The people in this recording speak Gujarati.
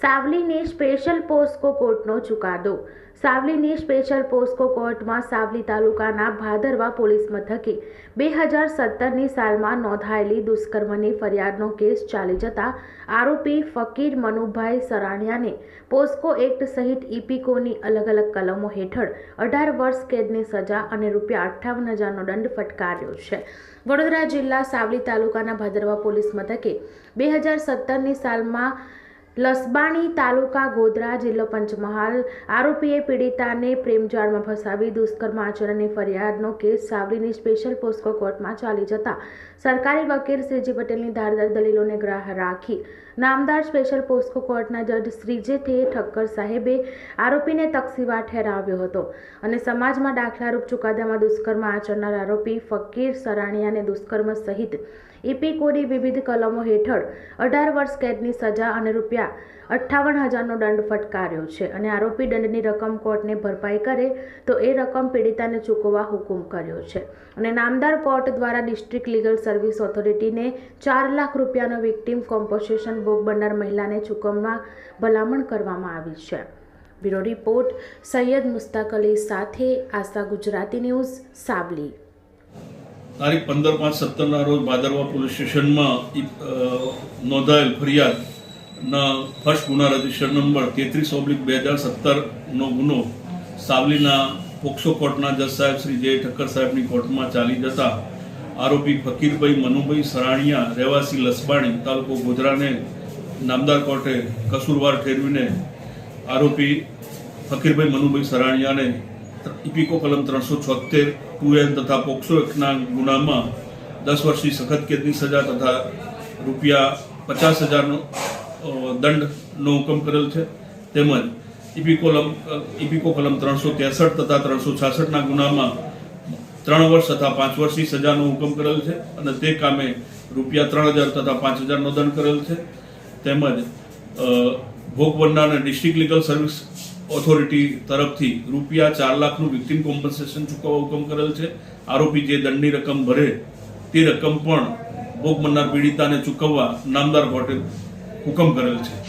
સાવલીની સ્પેશિયલ પોસ્કો કોર્ટનો ચુકાદો. સાવલીની સ્પેશિયલ પોસ્કો કોર્ટમાં સાવલી તાલુકાના ભાદરવા પોલીસ મથકે બે હજાર સત્તરની સાલમાં નોંધાયેલી દુષ્કર્મની ફરિયાદનો કેસ ચાલી જતા આરોપી ફકીર મનુભાઈ સરાણિયાને પોસ્કો એક્ટ સહિત ઇપીકોની અલગ અલગ કલમો હેઠળ અઢાર વર્ષ કેદની સજા અને રૂપિયા અઠ્ઠાવન હજારનો દંડ ફટકાર્યો છે. વડોદરા જિલ્લા સાવલી તાલુકાના ભાદરવા પોલીસ મથકે બે હજાર સત્તરની સાલમાં લસબાણી તાલુકા ગોધરા જિલ્લો પંચમહાલ. આરોપીએ પીડિતાને પ્રેમજાળમાં ફસાવી, દુષ્કર્મ આચરણની ફરિયાદનો કેસ સાવલીની સ્પેશિયલ પોસ્કો કોર્ટમાં ચાલી જતા. સરકારી વકીલ શ્રીજી પટેલની ધારદાર દલીલોને ગ્રાહ રાખી. નામદાર સ્પેશિયલ પોસ્કો કોર્ટના જજ શ્રીજે થે ઠક્કર સાહેબે આરોપીને તકસીવા ઠેરાવ્યો હતો અને સમાજમાં દાખલારૂપ ચુકાદામાં દુષ્કર્મ આચરનાર આરોપી ફકીર સરાણીયાને દુષ્કર્મ સહિત ઇપીકોની વિવિધ કલમો હેઠળ અઢાર વર્ષ કેદની સજા અને રૂપિયા અઠ્ઠાવન હજારનો દંડ ફટકાર્યો છે અને આરોપી દંડની રકમ કોર્ટને ભરપાઈ કરે તો એ રકમ પીડિતાને ચૂકવવા હુકુમ કર્યો છે. અને નામદાર કોર્ટ દ્વારા ડિસ્ટ્રિક્ટ લીગલ સર્વિસ ઓથોરિટીને ચાર લાખ રૂપિયાનો વિક્ટીમ કોમ્પોસેશન ભોગ બનનાર મહિલાને ચૂકવવા ભલામણ કરવામાં આવી છે. બ્યુરો રિપોર્ટ સૈયદ મુસ્તાક અલી સાથે આશા ગુજરાતી ન્યૂઝ સાવલી તારીખ પંદર પાંચ સત્તરના રોજ ભાદરવા પોલીસ સ્ટેશનમાં નોંધાયેલ ફરિયાદના ફર્સ્ટ ગુના રજિસ્ટર નંબર તેત્રીસ ઓબ્લિક બે હજાર સત્તરનો ગુનો સાવલીના પોક્સો કોર્ટના જજ સાહેબ શ્રી જે ઠક્કર સાહેબની કોર્ટમાં ચાલી જતા આરોપી ફકીરભાઈ મનુભાઈ સરાણીયા રહેવાસી લસબાણી તાલુકો ગોધરાને નામદાર કોર્ટે કસૂરવાર ઠેરવીને આરોપી ફકીરભાઈ મનુભાઈ સરાણીયાને ઇપીકો કલમ ત્રણસો છોતેર ટુ એન તથા પોક્સો એક્ટના ગુનામાં દસ વર્ષની સખત કેદની સજા તથા રૂપિયા પચાસ હજારનો દંડનો હુકમ કરેલ છે. તેમજ ઇપીકોલમ ઇપિકો કલમ ત્રણસો ત્રેસઠ તથા ત્રણસો છાસઠના ગુનામાં ત્રણ વર્ષ તથા પાંચ વર્ષની સજાનો હુકમ કરેલ છે અને તે કામે રૂપિયા ત્રણ હજાર તથા પાંચ હજારનો દંડ કરેલ છે. તેમજ ભોગ બનનારને ડિસ્ટ્રિક્ટ લીગલ સર્વિસ ઓથોરિટી તરફથી રૂપિયા ચાર લાખનું વિક્ટિમ કોમ્પન્સેશન ચૂકવવા હુકમ કરેલ છે. આરોપી જે દંડની રકમ ભરે તે રકમ પણ ભોગ બનનાર પીડિતાને ચૂકવવા નામદાર કોર્ટે હુકમ કરેલ છે.